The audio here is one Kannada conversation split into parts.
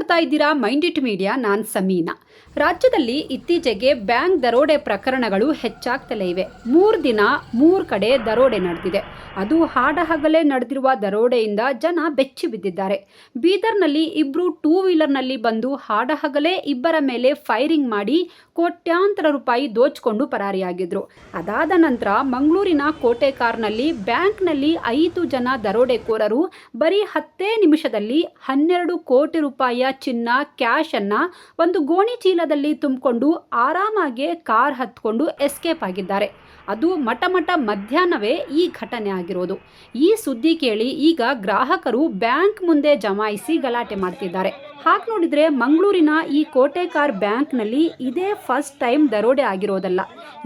ನೋಡ್ತಾ ಇದ್ದೀರಾ ಮೈಂಡ್ ಇಟ್ ಮೀಡಿಯಾ, ನಾನ್ ಸಮೀನಾ. ರಾಜ್ಯದಲ್ಲಿ ಇತ್ತೀಚೆಗೆ ಬ್ಯಾಂಕ್ ದರೋಡೆ ಪ್ರಕರಣಗಳು ಹೆಚ್ಚಾಗ್ತಲೇ ಇವೆ. ಮೂರು ದಿನ ಮೂರು ಕಡೆ ದರೋಡೆ ನಡೆದಿದೆ. ಅದು ಹಾಡಹಗಲೇ ನಡೆದಿರುವ ದರೋಡೆಯಿಂದ ಜನ ಬೆಚ್ಚಿ ಬಿದ್ದಿದ್ದಾರೆ. ಬೀದರ್ನಲ್ಲಿ ಇಬ್ಬರು ಟೂ ವೀಲರ್ನಲ್ಲಿ ಬಂದು ಹಾಡಹಗಲೇ ಇಬ್ಬರ ಮೇಲೆ ಫೈರಿಂಗ್ ಮಾಡಿ ಕೋಟ್ಯಾಂತರ ರೂಪಾಯಿ ದೋಚಿಕೊಂಡು ಪರಾರಿಯಾಗಿದ್ರು. ಅದಾದ ನಂತರ ಮಂಗಳೂರಿನ ಕೋಟೆ ಕಾರ್ನಲ್ಲಿ ಬ್ಯಾಂಕ್ನಲ್ಲಿ ಐದು ಜನ ದರೋಡೆಕೋರರು ಬರೀ ಹತ್ತೇ ನಿಮಿಷದಲ್ಲಿ ಹನ್ನೆರಡು ಕೋಟಿ ರೂಪಾಯಿಯ ಚಿನ್ನ ಕ್ಯಾಶ್ ಅನ್ನ ಒಂದು ಗೋಣಿ ಚೀಲದಲ್ಲಿ ತುಂಬಿಕೊಂಡು ಆರಾಮಾಗಿ ಕಾರ್ ಹತ್ಕೊಂಡು ಎಸ್ಕೇಪ್ ಆಗಿದ್ದಾರೆ. ಅದು ಮಠ ಮಠ ಮಧ್ಯಾಹ್ನವೇ ಈ ಘಟನೆ ಆಗಿರೋದು. ಈ ಸುದ್ದಿ ಕೇಳಿ ಈಗ ಗ್ರಾಹಕರು ಬ್ಯಾಂಕ್ ಮುಂದೆ ಜಮಾಯಿಸಿ ಗಲಾಟೆ ಮಾಡ್ತಿದ್ದಾರೆ. ಹಾಗೆ ನೋಡಿದ್ರೆ ಮಂಗಳೂರಿನ ಈ ಕೋಟೆಕಾರ್ ಬ್ಯಾಂಕ್ನಲ್ಲಿ ಇದೇ ಫಸ್ಟ್ ಟೈಮ್ ದರೋಡೆ ಆಗಿರೋದಲ್ಲ.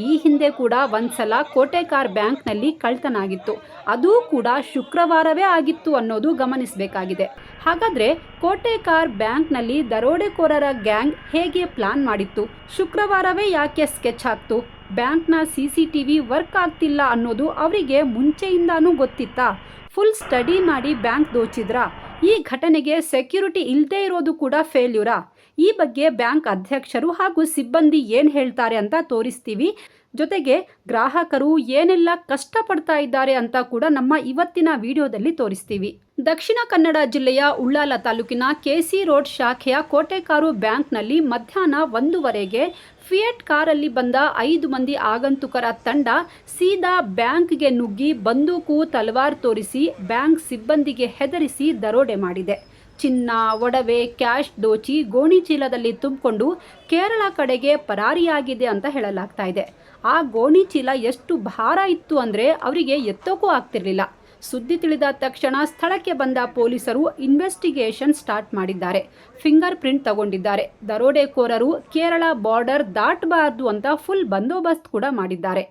ಈ ಹಿಂದೆ ಕೂಡ ಒಂದ್ಸಲ ಕೋಟೆಕಾರ್ ಬ್ಯಾಂಕ್ನಲ್ಲಿ ಕಳ್ತನ ಆಗಿತ್ತು ಅದು ಕೂಡ ಶುಕ್ರವಾರವೇ ಆಗಿತ್ತು ಅನ್ನೋದು ಗಮನಿಸಬೇಕಾಗಿದೆ. ಹಾಗಾದ್ರೆ ಕೋಟೆಕಾರ್ ಬ್ಯಾಂಕ್ನಲ್ಲಿ ದರೋಡೆಕೋರರ ಗ್ಯಾಂಗ್ ಹೇಗೆ ಪ್ಲಾನ್ ಮಾಡಿತ್ತು? ಶುಕ್ರವಾರವೇ ಯಾಕೆ ಸ್ಕೆಚ್ ಹಾಕ್ತು? ಬ್ಯಾಂಕ್ನ C C T V work ಆಗ್ತಿಲ್ಲ ಅನ್ನೋದು ಅವರಿಗೆ ಮುಂಚೆಯಿಂದಾನೂ ಗೊತ್ತಿತ್ತಾ. ಫುಲ್ ಸ್ಟಡಿ ಮಾಡಿ ಬ್ಯಾಂಕ್ ದೋಚಿದ್ರಾ. ಈ ಘಟನೆಗೆ ಸೆಕ್ಯೂರಿಟಿ ಇಲ್ಲದೇ ಇರೋದು ಕೂಡ ಫೇಲ್ಯೂರಾ? ಈ ಬಗ್ಗೆ ಬ್ಯಾಂಕ್ ಅಧ್ಯಕ್ಷರು ಹಾಗೂ ಸಿಬ್ಬಂದಿ ಏನು ಹೇಳ್ತಾರೆ ಅಂತ ತೋರಿಸ್ತೀವಿ. ಜೊತೆಗೆ ಗ್ರಾಹಕರು ಏನೆಲ್ಲ ಕಷ್ಟಪಡ್ತಾ ಇದ್ದಾರೆ ಅಂತ ಕೂಡ ನಮ್ಮ ಇವತ್ತಿನ ವಿಡಿಯೋದಲ್ಲಿ ತೋರಿಸ್ತೀವಿ. ದಕ್ಷಿಣ ಕನ್ನಡ ಜಿಲ್ಲೆಯ ಉಳ್ಳಾಲ ತಾಲೂಕಿನ ಕೆಸಿ ರೋಡ್ ಶಾಖೆಯ ಕೋಟೆಕಾರು ಬ್ಯಾಂಕ್ನಲ್ಲಿ ಮಧ್ಯಾಹ್ನ ಒಂದೂವರೆಗೆ ಫಿಯೆಟ್ ಕಾರಲ್ಲಿ ಬಂದ ಐದು ಮಂದಿ ಆಗಂತುಕರ ತಂಡ ಸೀದಾ ಬ್ಯಾಂಕ್ಗೆ ನುಗ್ಗಿ ಬಂದೂಕು ತಲವಾರ್ ತೋರಿಸಿ ಬ್ಯಾಂಕ್ ಸಿಬ್ಬಂದಿಗೆ ಹೆದರಿಸಿ ದರೋಡೆ ಮಾಡಿದೆ. ಚಿನ್ನ, ಒಡವೆ, ಕ್ಯಾಶ್ ದೋಚಿ ಗೋಣಿ ಚೀಲದಲ್ಲಿ ತುಂಬಿಕೊಂಡು ಕೇರಳ ಕಡೆಗೆ ಪರಾರಿಯಾಗಿದೆ ಅಂತ ಹೇಳಲಾಗ್ತಾ ಇದೆ. ಆ ಗೋಣಿ ಚೀಲ ಎಷ್ಟು ಭಾರ ಇತ್ತು ಅಂದರೆ ಅವರಿಗೆ ಎತ್ತೋಕ್ಕೂ ಆಗ್ತಿರಲಿಲ್ಲ. ಸುದ್ದಿ ತಿಳಿದ ತಕ್ಷಣ ಸ್ಥಳಕ್ಕೆ ಬಂದ ಪೊಲೀಸರು ಇನ್ವೆಸ್ಟಿಗೇಷನ್ ಸ್ಟಾರ್ಟ್ ಮಾಡಿದ್ದಾರೆ. ಫಿಂಗರ್ ಪ್ರಿಂಟ್ ತಗೊಂಡಿದ್ದಾರೆ. ದರೋಡೆಕೋರರು ಕೇರಳ ಬಾರ್ಡರ್ ದಾಟಬಾರ್ದು ಅಂತ ಫುಲ್ ಬಂದೋಬಸ್ತ್ ಕೂಡ ಮಾಡಿದ್ದಾರೆ.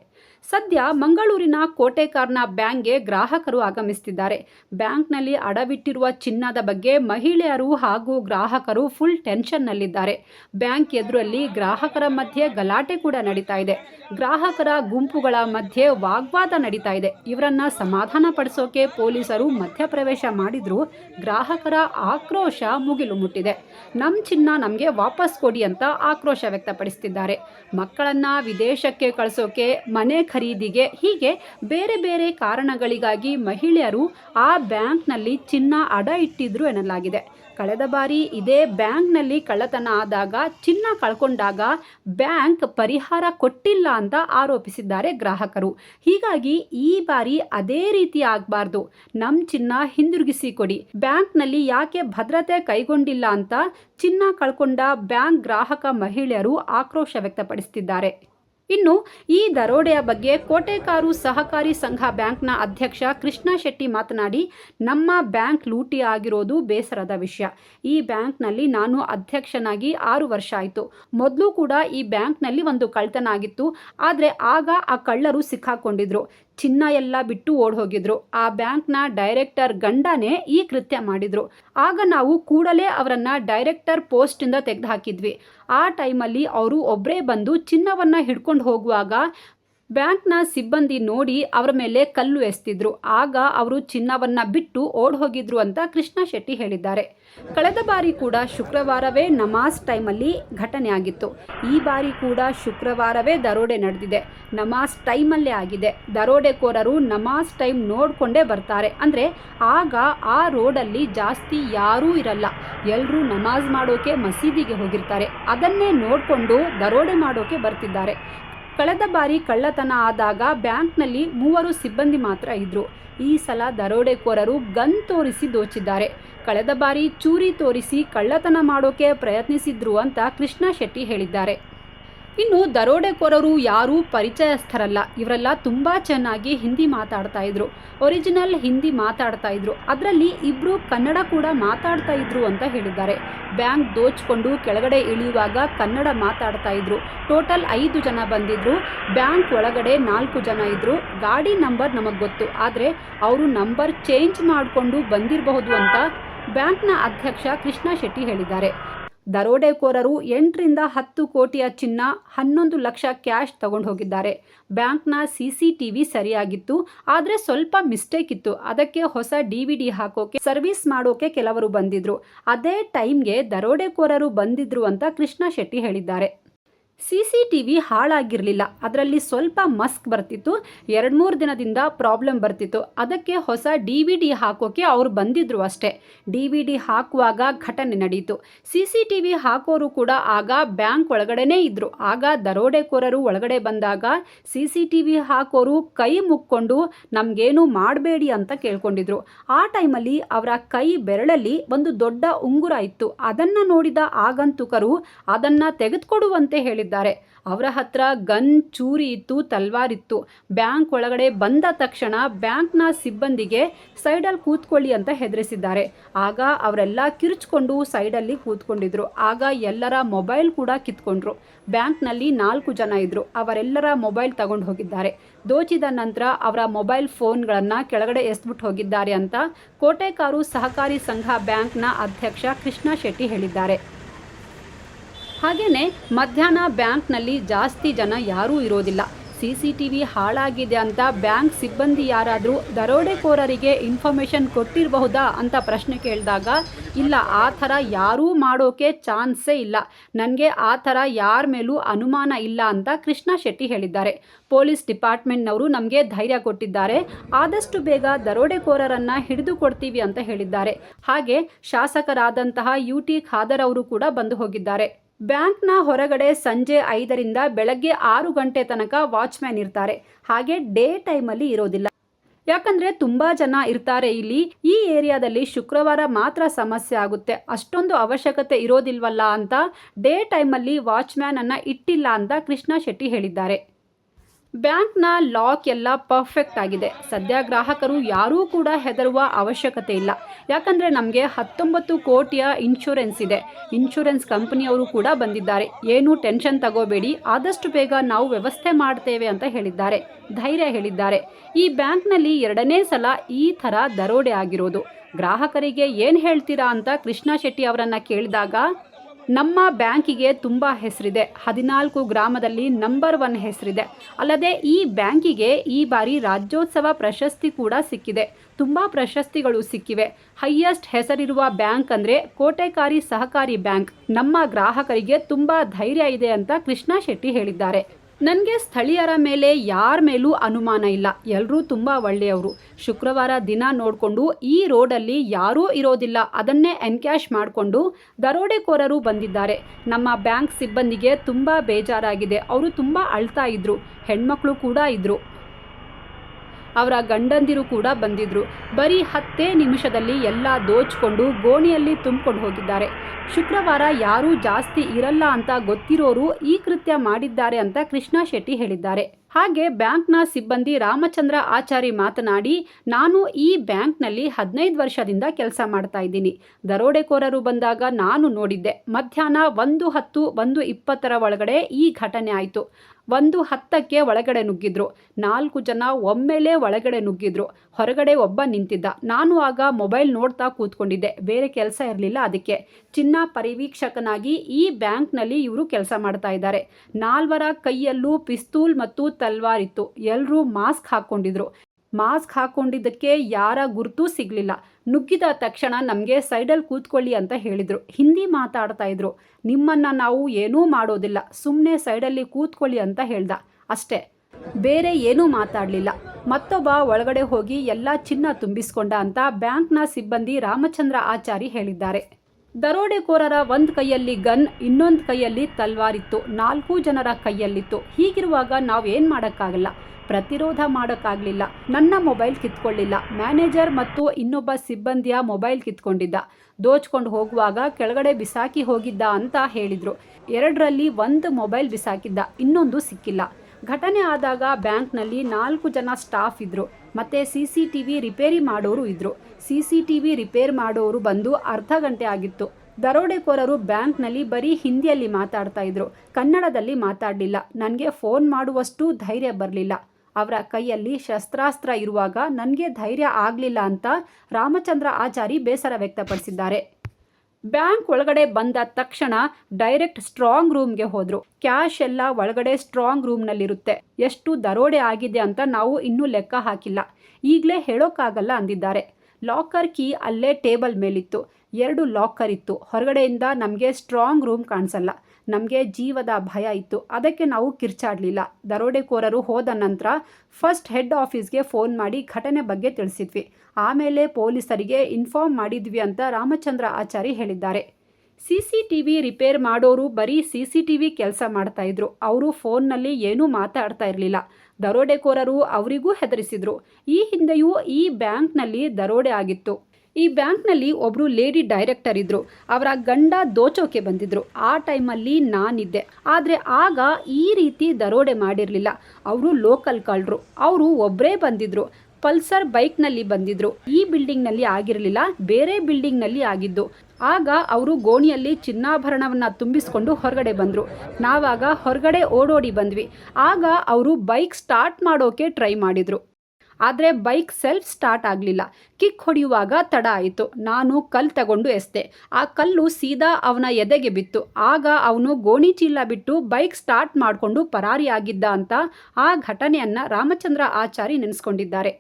ಸದ್ಯ ಮಂಗಳೂರಿನ ಕೋಟೆಕಾರ್ನ ಬ್ಯಾಂಕ್ಗೆ ಗ್ರಾಹಕರು ಆಗಮಿಸುತ್ತಿದ್ದಾರೆ ಬ್ಯಾಂಕ್ನಲ್ಲಿ ಅಡವಿಟ್ಟಿರುವ ಚಿನ್ನದ ಬಗ್ಗೆ ಮಹಿಳೆಯರು ಹಾಗೂ ಗ್ರಾಹಕರು ಫುಲ್ ಟೆನ್ಷನ್ನಲ್ಲಿದ್ದಾರೆ. ಬ್ಯಾಂಕ್ ಎದುರಲ್ಲಿ ಗ್ರಾಹಕರ ಮಧ್ಯೆ ಗಲಾಟೆ ಕೂಡ ನಡೀತಾ ಇದೆ. ಗ್ರಾಹಕರ ಗುಂಪುಗಳ ಮಧ್ಯೆ ವಾಗ್ವಾದ ನಡೀತಾ ಇದೆ. ಇವರನ್ನ ಸಮಾಧಾನ ಪಡಿಸೋಕೆ ಪೊಲೀಸರು ಮಧ್ಯಪ್ರವೇಶ ಮಾಡಿದ್ರು ಗ್ರಾಹಕರ ಆಕ್ರೋಶ ಮುಗಿಲು ಮುಟ್ಟಿದೆ. ನಮ್ಮ ಚಿನ್ನ ನಮಗೆ ವಾಪಸ್ ಕೊಡಿ ಅಂತ ಆಕ್ರೋಶ ವ್ಯಕ್ತಪಡಿಸುತ್ತಿದ್ದಾರೆ ಮಕ್ಕಳನ್ನ ವಿದೇಶಕ್ಕೆ ಕಳಿಸೋಕೆ, ಮನೆ ಖರೀದಿಗೆ ಹೀಗೆ ಬೇರೆ ಬೇರೆ ಕಾರಣಗಳಿಗಾಗಿ ಮಹಿಳೆಯರು ಆ ಬ್ಯಾಂಕ್ನಲ್ಲಿ ಚಿನ್ನ ಅಡ ಇಟ್ಟಿದ್ರು ಎನ್ನಲಾಗಿದೆ. ಕಳೆದ ಬಾರಿ ಇದೇ ಬ್ಯಾಂಕ್ನಲ್ಲಿ ಕಳ್ಳತನ ಆದಾಗ ಚಿನ್ನ ಕಳ್ಕೊಂಡಾಗ ಬ್ಯಾಂಕ್ ಪರಿಹಾರ ಕೊಟ್ಟಿಲ್ಲ ಅಂತ ಆರೋಪಿಸಿದ್ದಾರೆ ಗ್ರಾಹಕರು. ಹೀಗಾಗಿ ಈ ಬಾರಿ ಅದೇ ರೀತಿ ಆಗಬಾರ್ದು. ನಮ್ಮ ಚಿನ್ನ ಹಿಂದಿರುಗಿಸಿ ಕೊಡಿ. ಬ್ಯಾಂಕ್ನಲ್ಲಿ ಯಾಕೆ ಭದ್ರತೆ ಕೈಗೊಂಡಿಲ್ಲ ಅಂತ ಚಿನ್ನ ಕಳ್ಕೊಂಡ ಬ್ಯಾಂಕ್ ಗ್ರಾಹಕ ಮಹಿಳೆಯರು ಆಕ್ರೋಶ ವ್ಯಕ್ತಪಡಿಸುತ್ತಿದ್ದಾರೆ ಇನ್ನು ಈ ದರೋಡೆಯ ಬಗ್ಗೆ ಕೋಟೆಕಾರು ಸಹಕಾರಿ ಸಂಘ ಬ್ಯಾಂಕ್ನ ಅಧ್ಯಕ್ಷ ಕೃಷ್ಣ ಶೆಟ್ಟಿ ಮಾತನಾಡಿ, ನಮ್ಮ ಬ್ಯಾಂಕ್ ಲೂಟಿ ಆಗಿರೋದು ಬೇಸರದ ವಿಷಯ. ಈ ಬ್ಯಾಂಕ್ನಲ್ಲಿ ನಾನು ಅಧ್ಯಕ್ಷನಾಗಿ ಆರು ವರ್ಷ ಆಯಿತು. ಮೊದಲು ಕೂಡ ಈ ಬ್ಯಾಂಕ್ನಲ್ಲಿ ಒಂದು ಕಳ್ತನ ಆಗಿತ್ತು. ಆದರೆ ಆಗ ಆ ಕಳ್ಳರು ಸಿಕ್ಕಾಕೊಂಡಿದ್ರು. ಚಿನ್ನ ಎಲ್ಲ ಬಿಟ್ಟು ಓಡ್ ಹೋಗಿದ್ರು ಆ ಬ್ಯಾಂಕ್ನ ಡೈರೆಕ್ಟರ್ ಗಂಡನೇ ಈ ಕೃತ್ಯ ಮಾಡಿದ್ರು. ಆಗ ನಾವು ಕೂಡಲೇ ಅವರನ್ನ ಡೈರೆಕ್ಟರ್ ಪೋಸ್ಟಿಂದ ತೆಗೆದು ಹಾಕಿದ್ವಿ ಆ ಟೈಮಲ್ಲಿ ಅವರು ಒಬ್ಬರೇ ಬಂದು ಚಿನ್ನವನ್ನು ಹಿಡ್ಕೊಂಡು ಹೋಗುವಾಗ ಬ್ಯಾಂಕ್ನ ಸಿಬ್ಬಂದಿ ನೋಡಿ ಅವರ ಮೇಲೆ ಕಲ್ಲು ಎಸ್ತಿದ್ರು. ಆಗ ಅವರು ಚಿನ್ನವನ್ನ ಬಿಟ್ಟು ಓಡ್ ಹೋಗಿದ್ರು ಅಂತ ಕೃಷ್ಣ ಶೆಟ್ಟಿ ಹೇಳಿದ್ದಾರೆ. ಕಳೆದ ಬಾರಿ ಕೂಡ ಶುಕ್ರವಾರವೇ ನಮಾಜ್ ಟೈಮಲ್ಲಿ ಘಟನೆ ಆಗಿತ್ತು. ಈ ಬಾರಿ ಕೂಡ ಶುಕ್ರವಾರವೇ ದರೋಡೆ ನಡೆದಿದೆ. ನಮಾಜ್ ಟೈಮಲ್ಲೇ ಆಗಿದೆ. ದರೋಡೆಕೋರರು ನಮಾಜ್ ಟೈಮ್ ನೋಡಿಕೊಂಡೇ ಬರ್ತಾರೆ. ಅಂದರೆ ಆಗ ಆ ರೋಡಲ್ಲಿ ಜಾಸ್ತಿ ಯಾರೂ ಇರಲ್ಲ. ಎಲ್ಲರೂ ನಮಾಜ್ ಮಾಡೋಕೆ ಮಸೀದಿಗೆ ಹೋಗಿರ್ತಾರೆ. ಅದನ್ನೇ ನೋಡಿಕೊಂಡು ದರೋಡೆ ಮಾಡೋಕೆ ಬರ್ತಿದ್ದಾರೆ. ಕಳೆದ ಬಾರಿ ಕಳ್ಳತನ ಆದಾಗ ಬ್ಯಾಂಕ್ನಲ್ಲಿ ಮೂವರು ಸಿಬ್ಬಂದಿ ಮಾತ್ರ ಇದ್ರು. ಈ ಸಲ ದರೋಡೆಕೋರರು ಗನ್ ತೋರಿಸಿ ದೋಚಿದ್ದಾರೆ. ಕಳೆದ ಬಾರಿ ಚೂರಿ ತೋರಿಸಿ ಕಳ್ಳತನ ಮಾಡೋಕೆ ಪ್ರಯತ್ನಿಸಿದ್ರು ಅಂತ ಕೃಷ್ಣ ಶೆಟ್ಟಿ ಹೇಳಿದ್ದಾರೆ. ಇನ್ನು ದರೋಡೆಕೋರರು ಯಾರೂ ಪರಿಚಯಸ್ಥರಲ್ಲ. ಇವರೆಲ್ಲ ತುಂಬ ಚೆನ್ನಾಗಿ ಹಿಂದಿ ಮಾತಾಡ್ತಾ ಇದ್ರು. ಒರಿಜಿನಲ್ ಹಿಂದಿ ಮಾತಾಡ್ತಾ ಇದ್ರು. ಅದರಲ್ಲಿ ಇಬ್ಬರು ಕನ್ನಡ ಕೂಡ ಮಾತಾಡ್ತಾ ಇದ್ರು ಅಂತ ಹೇಳಿದ್ದಾರೆ. ಬ್ಯಾಂಕ್ ದೋಚ್ಕೊಂಡು ಕೆಳಗಡೆ ಇಳಿಯುವಾಗ ಕನ್ನಡ ಮಾತಾಡ್ತಾ ಇದ್ರು. ಟೋಟಲ್ ಐದು ಜನ ಬಂದಿದ್ರು. ಬ್ಯಾಂಕ್ ಒಳಗಡೆ ನಾಲ್ಕು ಜನ ಇದ್ರು. ಗಾಡಿ ನಂಬರ್ ನಮಗೆ ಗೊತ್ತು. ಆದರೆ ಅವರು ನಂಬರ್ ಚೇಂಜ್ ಮಾಡಿಕೊಂಡು ಬಂದಿರಬಹುದು ಅಂತ ಬ್ಯಾಂಕ್ನ ಅಧ್ಯಕ್ಷ ಕೃಷ್ಣ ಶೆಟ್ಟಿ ಹೇಳಿದ್ದಾರೆ. ದರೋಡೆಕೋರರು ಎಂಟರಿಂದ ಹತ್ತು ಕೋಟಿಯ ಚಿನ್ನ, ಹನ್ನೊಂದು ಲಕ್ಷ ಕ್ಯಾಶ್ ತಗೊಂಡು ಹೋಗಿದ್ದಾರೆ ಬ್ಯಾಂಕ್ನ ಸಿ ಸಿ ಟಿ ವಿ ಸರಿಯಾಗಿತ್ತು, ಆದರೆ ಸ್ವಲ್ಪ ಮಿಸ್ಟೇಕ್ ಇತ್ತು. ಅದಕ್ಕೆ ಹೊಸ ಡಿ ವಿ ಡಿ ಹಾಕೋಕೆ, ಸರ್ವಿಸ್ ಮಾಡೋಕೆ ಕೆಲವರು ಬಂದಿದ್ರು. ಅದೇ ಟೈಮ್ಗೆ ದರೋಡೆಕೋರರು ಬಂದಿದ್ರು ಅಂತ ಕೃಷ್ಣ ಶೆಟ್ಟಿ ಹೇಳಿದ್ದಾರೆ. ಸಿ ಸಿ ಟಿ ವಿ ಹಾಳಾಗಿರಲಿಲ್ಲ. ಅದರಲ್ಲಿ ಸ್ವಲ್ಪ ಮಸ್ಕ್ ಬರ್ತಿತ್ತು, ಎರಡು ಮೂರು ದಿನದಿಂದ ಪ್ರಾಬ್ಲಮ್ ಬರ್ತಿತ್ತು. ಅದಕ್ಕೆ ಹೊಸ ಡಿ ವಿ ಡಿ ಹಾಕೋಕೆ ಅವ್ರು ಬಂದಿದ್ರು ಅಷ್ಟೇ. ಡಿ ವಿ ಡಿ ಹಾಕುವಾಗ ಘಟನೆ ನಡೀತು. ಸಿ ಸಿ ಟಿ ವಿ ಹಾಕೋರು ಕೂಡ ಆಗ ಬ್ಯಾಂಕ್ ಒಳಗಡೆನೇ ಇದ್ದರು ಆಗ ದರೋಡೆಕೋರರು ಒಳಗಡೆ ಬಂದಾಗ ಸಿ ಸಿ ಟಿ ವಿ ಹಾಕೋರು ಕೈ ಮುಕ್ಕೊಂಡು, ನಮಗೇನು ಮಾಡಬೇಡಿ ಅಂತ ಕೇಳ್ಕೊಂಡಿದ್ರು. ಆ ಟೈಮಲ್ಲಿ ಅವರ ಕೈ ಬೆರಳಲ್ಲಿ ಒಂದು ದೊಡ್ಡ ಉಂಗುರ ಇತ್ತು. ಅದನ್ನು ನೋಡಿದ ಆಗಂತುಕರು ಅದನ್ನು ತೆಗೆದುಕೊಡುವಂತೆ ಹೇಳಿದ್ದಾರೆ ಅವರ ಹತ್ರ ಗನ್ ಚೂರಿ ಇತ್ತು, ತಲ್ವಾರ್ ಇತ್ತು. ಬ್ಯಾಂಕ್ ಒಳಗಡೆ ಬಂದ ತಕ್ಷಣ ಬ್ಯಾಂಕ್ನ ಸಿಬ್ಬಂದಿಗೆ ಸೈಡಲ್ಲಿ ಕೂತ್ಕೊಳ್ಳಿ ಅಂತ ಹೆದರಿಸಿದ್ದಾರೆ. ಆಗ ಅವರೆಲ್ಲ ಕಿರುಚ್ಕೊಂಡು ಸೈಡಲ್ಲಿ ಕೂತ್ಕೊಂಡಿದ್ರು. ಆಗ ಎಲ್ಲರ ಮೊಬೈಲ್ ಕೂಡ ಕಿತ್ಕೊಂಡ್ರು. ಬ್ಯಾಂಕ್ನಲ್ಲಿ ನಾಲ್ಕು ಜನ ಇದ್ರು. ಅವರೆಲ್ಲರ ಮೊಬೈಲ್ ತಗೊಂಡು ಹೋಗಿದ್ದಾರೆ. ದೋಚಿದ ನಂತರ ಅವರ ಮೊಬೈಲ್ ಫೋನ್ಗಳನ್ನು ಕೆಳಗಡೆ ಎಸ್ಬಿಟ್ಟು ಹೋಗಿದ್ದಾರೆ ಅಂತ ಕೋಟೆಕಾರು ಸಹಕಾರಿ ಸಂಘ ಬ್ಯಾಂಕ್ನ ಅಧ್ಯಕ್ಷ ಕೃಷ್ಣ ಶೆಟ್ಟಿ ಹೇಳಿದ್ದಾರೆ. ಹಾಗೆಯೇ ಮಧ್ಯಾಹ್ನ ಬ್ಯಾಂಕ್ನಲ್ಲಿ ಜಾಸ್ತಿ ಜನ ಯಾರೂ ಇರೋದಿಲ್ಲ. ಸಿ ಸಿ ಟಿ ವಿ ಹಾಳಾಗಿದೆ ಅಂತ ಬ್ಯಾಂಕ್ ಸಿಬ್ಬಂದಿ ಯಾರಾದರೂ ದರೋಡೆಕೋರರಿಗೆ ಇನ್ಫಾರ್ಮೇಷನ್ ಕೊಟ್ಟಿರಬಹುದಾ ಅಂತ ಪ್ರಶ್ನೆ ಕೇಳಿದಾಗ, ಇಲ್ಲ, ಆ ಥರ ಯಾರೂ ಮಾಡೋಕೆ ಚಾನ್ಸೇ ಇಲ್ಲ. ನನಗೆ ಆ ಥರ ಯಾರ ಮೇಲೂ ಅನುಮಾನ ಇಲ್ಲ ಅಂತ ಕೃಷ್ಣ ಶೆಟ್ಟಿ ಹೇಳಿದ್ದಾರೆ. ಪೊಲೀಸ್ ಡಿಪಾರ್ಟ್ಮೆಂಟ್ನವರು ನಮಗೆ ಧೈರ್ಯ ಕೊಟ್ಟಿದ್ದಾರೆ. ಆದಷ್ಟು ಬೇಗ ದರೋಡೆಕೋರರನ್ನು ಹಿಡಿದು ಕೊಡ್ತೀವಿ ಅಂತ ಹೇಳಿದ್ದಾರೆ. ಹಾಗೆ ಶಾಸಕರಾದಂತಹ ಯು ಟಿ ಖಾದರ್ ಅವರು ಕೂಡ ಬಂದು ಹೋಗಿದ್ದಾರೆ. ಬ್ಯಾಂಕ್ನ ಹೊರಗಡೆ ಸಂಜೆ ಐದರಿಂದ ಬೆಳಗ್ಗೆ ಆರು ಗಂಟೆ ತನಕ ವಾಚ್ಮ್ಯಾನ್ ಇರ್ತಾರೆ. ಹಾಗೆ ಡೇ ಟೈಮಲ್ಲಿ ಇರೋದಿಲ್ಲ. ಯಾಕಂದ್ರೆ ತುಂಬಾ ಜನ ಇರ್ತಾರೆ ಇಲ್ಲಿ. ಈ ಏರಿಯಾದಲ್ಲಿ ಶುಕ್ರವಾರ ಮಾತ್ರ ಸಮಸ್ಯೆ ಆಗುತ್ತೆ. ಅಷ್ಟೊಂದು ಅವಶ್ಯಕತೆ ಇರೋದಿಲ್ವಲ್ಲ ಅಂತ ಡೇ ಟೈಮಲ್ಲಿ ವಾಚ್ಮ್ಯಾನ್ ಅನ್ನ ಇಟ್ಟಿಲ್ಲ ಅಂತ ಕೃಷ್ಣ ಶೆಟ್ಟಿ ಹೇಳಿದ್ದಾರೆ. ಬ್ಯಾಂಕ್ನ ಲಾಕ್ ಎಲ್ಲ ಪರ್ಫೆಕ್ಟ್ ಆಗಿದೆ. ಸದ್ಯ ಗ್ರಾಹಕರು ಯಾರೂ ಕೂಡ ಹೆದರುವ ಅವಶ್ಯಕತೆ ಇಲ್ಲ. ಯಾಕಂದರೆ ನಮಗೆ ಹತ್ತೊಂಬತ್ತು ಕೋಟಿಯ ಇನ್ಶೂರೆನ್ಸ್ ಇದೆ. ಇನ್ಶೂರೆನ್ಸ್ ಕಂಪನಿಯವರು ಕೂಡ ಬಂದಿದ್ದಾರೆ. ಏನು ಟೆನ್ಷನ್ ತಗೋಬೇಡಿ. ಆದಷ್ಟು ಬೇಗ ನಾವು ವ್ಯವಸ್ಥೆ ಮಾಡ್ತೇವೆ ಅಂತ ಹೇಳಿದ್ದಾರೆ. ಧೈರ್ಯ ಹೇಳಿದ್ದಾರೆ. ಈ ಬ್ಯಾಂಕ್ನಲ್ಲಿ ಎರಡನೇ ಸಲ ಈ ಥರ ದರೋಡೆ ಆಗಿರೋದು. ಗ್ರಾಹಕರಿಗೆ ಏನು ಹೇಳ್ತೀರಾ ಅಂತ ಕೃಷ್ಣ ಶೆಟ್ಟಿ ಅವರನ್ನು ಕೇಳಿದಾಗ ನಮ್ಮ ಬ್ಯಾಂಕಿಗೆ ತುಂಬ ಹೆಸರಿದೆ. ಹದಿನಾಲ್ಕು ಗ್ರಾಮದಲ್ಲಿ ನಂಬರ್ ಒನ್ ಹೆಸರಿದೆ. ಅಲ್ಲದೆ ಈ ಬ್ಯಾಂಕಿಗೆ ಈ ಬಾರಿ ರಾಜ್ಯೋತ್ಸವ ಪ್ರಶಸ್ತಿ ಕೂಡ ಸಿಕ್ಕಿದೆ. ತುಂಬ ಪ್ರಶಸ್ತಿಗಳು ಸಿಕ್ಕಿವೆ. ಹೈಯೆಸ್ಟ್ ಹೆಸರಿರುವ ಬ್ಯಾಂಕ್ ಅಂದರೆ ಕೋಟೆಕಾರಿ ಸಹಕಾರಿ ಬ್ಯಾಂಕ್. ನಮ್ಮ ಗ್ರಾಹಕರಿಗೆ ತುಂಬ ಧೈರ್ಯ ಇದೆ ಅಂತ ಕೃಷ್ಣ ಶೆಟ್ಟಿ ಹೇಳಿದ್ದಾರೆ. ನನಗೆ ಸ್ಥಳೀಯರ ಮೇಲೆ ಯಾರ ಮೇಲೂ ಅನುಮಾನ ಇಲ್ಲ. ಎಲ್ಲರೂ ತುಂಬ ಒಳ್ಳೆಯವರು. ಶುಕ್ರವಾರ ದಿನ ನೋಡಿಕೊಂಡು ಈ ರೋಡಲ್ಲಿ ಯಾರೂ ಇರೋದಿಲ್ಲ. ಅದನ್ನೇ ಎನ್ಕ್ಯಾಶ್ ಮಾಡಿಕೊಂಡು ದರೋಡೆಕೋರರು ಬಂದಿದ್ದಾರೆ. ನಮ್ಮ ಬ್ಯಾಂಕ್ ಸಿಬ್ಬಂದಿಗೆ ತುಂಬ ಬೇಜಾರಾಗಿದೆ. ಅವರು ತುಂಬ ಅಳ್ತಾ ಇದ್ರು. ಹೆಣ್ಮಕ್ಳು ಕೂಡ ಇದ್ರು. ಅವರ ಗಂಡಂದಿರು ಕೂಡ ಬಂದಿದ್ರು. ಬರೀ ಹತ್ತೇ ನಿಮಿಷದಲ್ಲಿ ಎಲ್ಲ ದೋಚ್ಕೊಂಡು ಗೋಣಿಯಲ್ಲಿ ತುಂಬಿಕೊಂಡು ಹೋಗಿದ್ದಾರೆ. ಶುಕ್ರವಾರ ಯಾರೂ ಜಾಸ್ತಿ ಇರಲ್ಲ ಅಂತ ಗೊತ್ತಿರೋರು ಈ ಕೃತ್ಯ ಮಾಡಿದ್ದಾರೆ ಅಂತ ಕೃಷ್ಣ ಶೆಟ್ಟಿ ಹೇಳಿದ್ದಾರೆ. ಹಾಗೆ ಬ್ಯಾಂಕ್ನ ಸಿಬ್ಬಂದಿ ರಾಮಚಂದ್ರ ಆಚಾರಿ ಮಾತನಾಡಿ, ನಾನು ಈ ಬ್ಯಾಂಕ್ನಲ್ಲಿ ಹದಿನೈದು ವರ್ಷದಿಂದ ಕೆಲಸ ಮಾಡ್ತಾ ಇದ್ದೀನಿ. ದರೋಡೆಕೋರರು ಬಂದಾಗ ನಾನು ನೋಡಿದ್ದೆ, ಮಧ್ಯಾಹ್ನ ಒಂದು ಹತ್ತು ಒಂದು ಇಪ್ಪತ್ತರ ಒಳಗಡೆ ಈ ಘಟನೆ ಆಯಿತು. ಒಂದು ಹತ್ತಕ್ಕೆ ಒಳಗಡೆ ನುಗ್ಗಿದ್ರು. ನಾಲ್ಕು ಜನ ಒಮ್ಮೆಲೇ ಒಳಗಡೆ ನುಗ್ಗಿದ್ರು. ಹೊರಗಡೆ ಒಬ್ಬ ನಿಂತಿದ್ದ. ನಾನು ಆಗ ಮೊಬೈಲ್ ನೋಡ್ತಾ ಕೂತ್ಕೊಂಡಿದ್ದೆ. ಬೇರೆ ಕೆಲಸ ಇರಲಿಲ್ಲ ಅದಕ್ಕೆ. ಚಿನ್ನ ಪರಿವೀಕ್ಷಕನಾಗಿ ಈ ಬ್ಯಾಂಕ್ನಲ್ಲಿ ಇವರು ಕೆಲಸ ಮಾಡ್ತಾ ಇದ್ದಾರೆ. ನಾಲ್ವರ ಕೈಯಲ್ಲೂ ಪಿಸ್ತೂಲ್ ಮತ್ತು ತಲ್ವಾರ್ ಇತ್ತು. ಎಲ್ಲರೂ ಮಾಸ್ಕ್ ಹಾಕ್ಕೊಂಡಿದ್ರು. ಮಾಸ್ಕ್ ಹಾಕೊಂಡಿದ್ದಕ್ಕೆ ಯಾರ ಗುರುತೂ ಸಿಗಲಿಲ್ಲ. ನುಗ್ಗಿದ ತಕ್ಷಣ ನಮಗೆ ಸೈಡಲ್ಲಿ ಕೂತ್ಕೊಳ್ಳಿ ಅಂತ ಹೇಳಿದರು. ಹಿಂದಿ ಮಾತಾಡ್ತಾ ಇದ್ರು. ನಿಮ್ಮನ್ನು ನಾವು ಏನೂ ಮಾಡೋದಿಲ್ಲ. ಸುಮ್ಮನೆ ಸೈಡಲ್ಲಿ ಕೂತ್ಕೊಳ್ಳಿ ಅಂತ ಹೇಳ್ದ. ಅಷ್ಟೇ. ಬೇರೆ ಏನೂ ಮಾತಾಡಲಿಲ್ಲ. ಮತ್ತೊಬ್ಬ ಒಳಗಡೆ ಹೋಗಿ ಎಲ್ಲ ಚಿನ್ನ ತುಂಬಿಸ್ಕೊಂಡ ಅಂತ ಬ್ಯಾಂಕ್ನ ಸಿಬ್ಬಂದಿ ರಾಮಚಂದ್ರ ಆಚಾರಿ ಹೇಳಿದ್ದಾರೆ. ದರೋಡೆಕೋರರ ಒಂದು ಕೈಯಲ್ಲಿ ಗನ್, ಇನ್ನೊಂದು ಕೈಯಲ್ಲಿ ತಲ್ವಾರಿತ್ತು. ನಾಲ್ಕು ಜನರ ಕೈಯಲ್ಲಿತ್ತು. ಹೀಗಿರುವಾಗ ನಾವು ಏನು ಮಾಡೋಕ್ಕಾಗಲ್ಲ. ಪ್ರತಿರೋಧ ಮಾಡೋಕ್ಕಾಗಲಿಲ್ಲ. ನನ್ನ ಮೊಬೈಲ್ ಕಿತ್ಕೊಳ್ಳಿಲ್ಲ. ಮ್ಯಾನೇಜರ್ ಮತ್ತು ಇನ್ನೊಬ್ಬ ಸಿಬ್ಬಂದಿಯ ಮೊಬೈಲ್ ಕಿತ್ಕೊಂಡಿದ್ದ. ದೋಚ್ಕೊಂಡು ಹೋಗುವಾಗ ಕೆಳಗಡೆ ಬಿಸಾಕಿ ಹೋಗಿದ್ದ ಅಂತ ಹೇಳಿದರು. ಎರಡರಲ್ಲಿ ಒಂದು ಮೊಬೈಲ್ ಬಿಸಾಕಿದ್ದ. ಇನ್ನೊಂದು ಸಿಕ್ಕಿಲ್ಲ. ಘಟನೆ ಆದಾಗ ಬ್ಯಾಂಕ್ನಲ್ಲಿ ನಾಲ್ಕು ಜನ ಸ್ಟಾಫ್ ಇದ್ದರು ಮತ್ತೆ C C T V repair ಮಾಡೋರು ಇದ್ದರು C C T V repair ಮಾಡೋರು ಬಂದು ಅರ್ಧ ಗಂಟೆ ಆಗಿತ್ತು. ದರೋಡೆಕೋರರು ಬ್ಯಾಂಕ್ನಲ್ಲಿ ಬರೀ ಹಿಂದಿಯಲ್ಲಿ ಮಾತಾಡ್ತಾ ಇದ್ರು. ಕನ್ನಡದಲ್ಲಿ ಮಾತಾಡಲಿಲ್ಲ. ನನಗೆ ಫೋನ್ ಮಾಡುವಷ್ಟು ಧೈರ್ಯ ಬರಲಿಲ್ಲ. ಅವರ ಕೈಯಲ್ಲಿ ಶಸ್ತ್ರಾಸ್ತ್ರ ಇರುವಾಗ ನನಗೆ ಧೈರ್ಯ ಆಗಲಿಲ್ಲ ಅಂತ ರಾಮಚಂದ್ರ ಆಚಾರಿ ಬೇಸರ ವ್ಯಕ್ತಪಡಿಸಿದ್ದಾರೆ. ಬ್ಯಾಂಕ್ ಒಳಗಡೆ ಬಂದ ತಕ್ಷಣ ಡೈರೆಕ್ಟ್ ಸ್ಟ್ರಾಂಗ್ ರೂಮ್ಗೆ ಹೋದ್ರು. ಕ್ಯಾಶ್ ಎಲ್ಲ ಒಳಗಡೆ ಸ್ಟ್ರಾಂಗ್ ರೂಮ್ನಲ್ಲಿರುತ್ತೆ. ಎಷ್ಟು ದರೋಡೆ ಆಗಿದೆ ಅಂತ ನಾವು ಇನ್ನೂ ಲೆಕ್ಕ ಹಾಕಿಲ್ಲ. ಈಗಲೇ ಹೇಳೋಕ್ಕಾಗಲ್ಲ ಅಂದಿದ್ದಾರೆ. ಲಾಕರ್ ಕೀ ಅಲ್ಲೇ ಟೇಬಲ್ ಮೇಲಿತ್ತು. ಎರಡು ಲಾಕರ್ ಇತ್ತು. ಹೊರಗಡೆಯಿಂದ ನಮಗೆ ಸ್ಟ್ರಾಂಗ್ ರೂಮ್ ಕಾಣಿಸಲ್ಲ. ನಮಗೆ ಜೀವದ ಭಯ ಇತ್ತು. ಅದಕ್ಕೆ ನಾವು ಕಿರ್ಚಾಡಲಿಲ್ಲ. ದರೋಡೆಕೋರರು ಹೋದ ನಂತರ ಫಸ್ಟ್ ಹೆಡ್ ಆಫೀಸ್ಗೆ ಫೋನ್ ಮಾಡಿ ಘಟನೆ ಬಗ್ಗೆ ತಿಳಿಸಿದ್ವಿ. ಆಮೇಲೆ ಪೊಲೀಸರಿಗೆ ಇನ್ಫಾರ್ಮ್ ಮಾಡಿದ್ವಿ ಅಂತ ರಾಮಚಂದ್ರ ಆಚಾರಿ ಹೇಳಿದ್ದಾರೆ. C C T V repair ಮಾಡೋರು ಬರೀ ಸಿ ಸಿ ಟಿ ವಿ ಕೆಲಸ ಮಾಡ್ತಾಯಿದ್ರು ಅವರು ಫೋನ್ನಲ್ಲಿ ಏನೂ ಮಾತಾಡ್ತಾ ಇರಲಿಲ್ಲ. ದರೋಡೆಕೋರರು ಅವರಿಗೂ ಹೆದರಿಸಿದ್ರು. ಈ ಹಿಂದೆಯೂ ಈ ಬ್ಯಾಂಕ್ನಲ್ಲಿ ದರೋಡೆ ಆಗಿತ್ತು. ಈ ಬ್ಯಾಂಕ್ನಲ್ಲಿ ಒಬ್ಬರು ಲೇಡಿ ಡೈರೆಕ್ಟರ್ ಇದ್ದರು ಅವರ ಗಂಡ ದೋಚೋಕೆ ಬಂದಿದ್ರು. ಆ ಟೈಮಲ್ಲಿ ನಾನಿದ್ದೆ. ಆದರೆ ಆಗ ಈ ರೀತಿ ದರೋಡೆ ಮಾಡಿರಲಿಲ್ಲ. ಅವರು ಲೋಕಲ್ ಕಳ್ಳರು ಅವರು ಒಬ್ಬರೇ ಬಂದಿದ್ರು. ಪಲ್ಸರ್ ಬೈಕ್ನಲ್ಲಿ ಬಂದಿದ್ರು. ಈ ಬಿಲ್ಡಿಂಗ್ನಲ್ಲಿ ಆಗಿರಲಿಲ್ಲ. ಬೇರೆ ಬಿಲ್ಡಿಂಗ್ನಲ್ಲಿ ಆಗಿದ್ದು. ಆಗ ಅವರು ಗೋಣಿಯಲ್ಲಿ ಚಿನ್ನಾಭರಣವನ್ನು ತುಂಬಿಸಿಕೊಂಡು ಹೊರಗಡೆ ಬಂದರು. ನಾವಾಗ ಹೊರಗಡೆ ಓಡೋಡಿ ಬಂದ್ವಿ. ಆಗ ಅವರು ಬೈಕ್ ಸ್ಟಾರ್ಟ್ ಮಾಡೋಕೆ ಟ್ರೈ ಮಾಡಿದರು. ಆದರೆ ಬೈಕ್ ಸೆಲ್ಫ್ ಸ್ಟಾರ್ಟ್ ಆಗಲಿಲ್ಲ. ಕಿಕ್ ಹೊಡೆಯುವಾಗ ತಡ ಆಯಿತು. ನಾನು ಕಲ್ಲು ತಗೊಂಡು ಎಸ್ದೆ. ಆ ಕಲ್ಲು ಸೀದಾ ಅವನ ಎದೆಗೆ ಬಿತ್ತು. ಆಗ ಅವನು ಗೋಣಿ ಚೀಲ ಬಿಟ್ಟು ಬೈಕ್ ಸ್ಟಾರ್ಟ್ ಮಾಡಿಕೊಂಡು ಪರಾರಿಯಾಗಿದ್ದ ಅಂತ ಆ ಘಟನೆಯನ್ನು ರಾಮಚಂದ್ರ ಆಚಾರಿ ನೆನೆಸ್ಕೊಂಡಿದ್ದಾರೆ.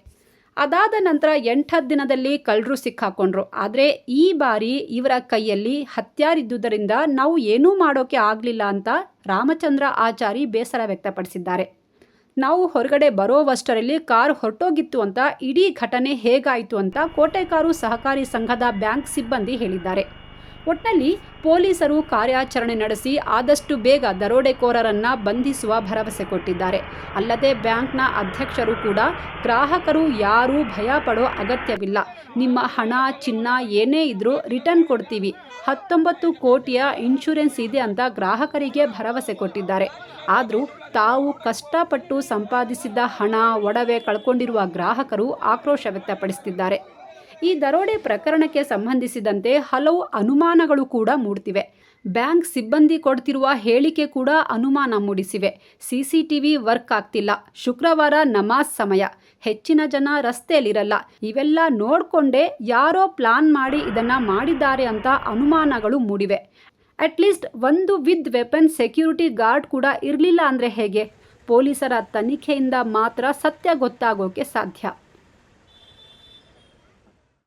ಅದಾದ ನಂತರ ಎಂಟತ್ತು ದಿನದಲ್ಲಿ ಕಳ್ಳರು ಸಿಕ್ಕಾಕೊಂಡ್ರು. ಆದರೆ ಈ ಬಾರಿ ಇವರ ಕೈಯಲ್ಲಿ ಹತ್ಯಾರಿದ್ದುದರಿಂದ ನಾವು ಏನೂ ಮಾಡೋಕೆ ಆಗಲಿಲ್ಲ ಅಂತ ರಾಮಚಂದ್ರ ಆಚಾರಿ ಬೇಸರ ವ್ಯಕ್ತಪಡಿಸಿದ್ದಾರೆ. ನಾವು ಹೊರಗಡೆ ಬರೋವಷ್ಟರಲ್ಲಿ ಕಾರ್ ಹೊರಟೋಗಿತ್ತು ಅಂತ ಇಡೀ ಘಟನೆ ಹೇಗಾಯಿತು ಅಂತ ಕೋಟೆಕಾರು ಸಹಕಾರಿ ಸಂಘದ ಬ್ಯಾಂಕ್ ಸಿಬ್ಬಂದಿ ಹೇಳಿದ್ದಾರೆ. ಒಟ್ನಲ್ಲಿ ಪೊಲೀಸರು ಕಾರ್ಯಾಚರಣೆ ನಡೆಸಿ ಆದಷ್ಟು ಬೇಗ ದರೋಡೆಕೋರರನ್ನ ಬಂಧಿಸುವ ಭರವಸೆ ಕೊಟ್ಟಿದ್ದಾರೆ. ಅಲ್ಲದೆ ಬ್ಯಾಂಕ್ನ ಅಧ್ಯಕ್ಷರು ಕೂಡ ಗ್ರಾಹಕರು ಯಾರೂ ಭಯ ಪಡೋ ಅಗತ್ಯವಿಲ್ಲ. ನಿಮ್ಮ ಹಣ, ಚಿನ್ನ ಏನೇ ಇದ್ರೂ ರಿಟರ್ನ್ ಕೊಡ್ತೀವಿ. ಹತ್ತೊಂಬತ್ತು ಕೋಟಿಯ ಇನ್ಶೂರೆನ್ಸ್ ಇದೆ ಅಂತ ಗ್ರಾಹಕರಿಗೆ ಭರವಸೆ ಕೊಟ್ಟಿದ್ದಾರೆ. ಆದರೂ ತಾವು ಕಷ್ಟಪಟ್ಟು ಸಂಪಾದಿಸಿದ ಹಣ, ಒಡವೆ ಕಳ್ಕೊಂಡಿರುವ ಗ್ರಾಹಕರು ಆಕ್ರೋಶ ವ್ಯಕ್ತಪಡಿಸುತ್ತಿದ್ದಾರೆ ಈ ದರೋಡೆ ಪ್ರಕರಣಕ್ಕೆ ಸಂಬಂಧಿಸಿದಂತೆ ಹಲವು ಅನುಮಾನಗಳು ಕೂಡ ಮೂಡ್ತಿವೆ. ಬ್ಯಾಂಕ್ ಸಿಬ್ಬಂದಿ ಕೊಡ್ತಿರುವ ಹೇಳಿಕೆ ಕೂಡ ಅನುಮಾನ ಮೂಡಿಸಿವೆ. ಸಿಸಿಟಿವಿ ವರ್ಕ್ ಆಗ್ತಿಲ್ಲ. ಶುಕ್ರವಾರ ನಮಾಜ್ ಸಮಯ. ಹೆಚ್ಚಿನ ಜನ ರಸ್ತೆಯಲ್ಲಿರಲ್ಲ. ಇವೆಲ್ಲ ನೋಡಿಕೊಂಡೇ ಯಾರೋ ಪ್ಲಾನ್ ಮಾಡಿ ಇದನ್ನು ಮಾಡಿದ್ದಾರೆ ಅಂತ ಅನುಮಾನಗಳು ಮೂಡಿವೆ. ಅಟ್ಲೀಸ್ಟ್ ಒಂದು ವಿತ್ ವೆಪನ್ ಸೆಕ್ಯೂರಿಟಿ ಗಾರ್ಡ್ ಕೂಡ ಇರಲಿಲ್ಲ ಅಂದರೆ ಹೇಗೆ? ಪೊಲೀಸರ ತನಿಖೆಯಿಂದ ಮಾತ್ರ ಸತ್ಯ ಗೊತ್ತಾಗೋಕೆ ಸಾಧ್ಯ.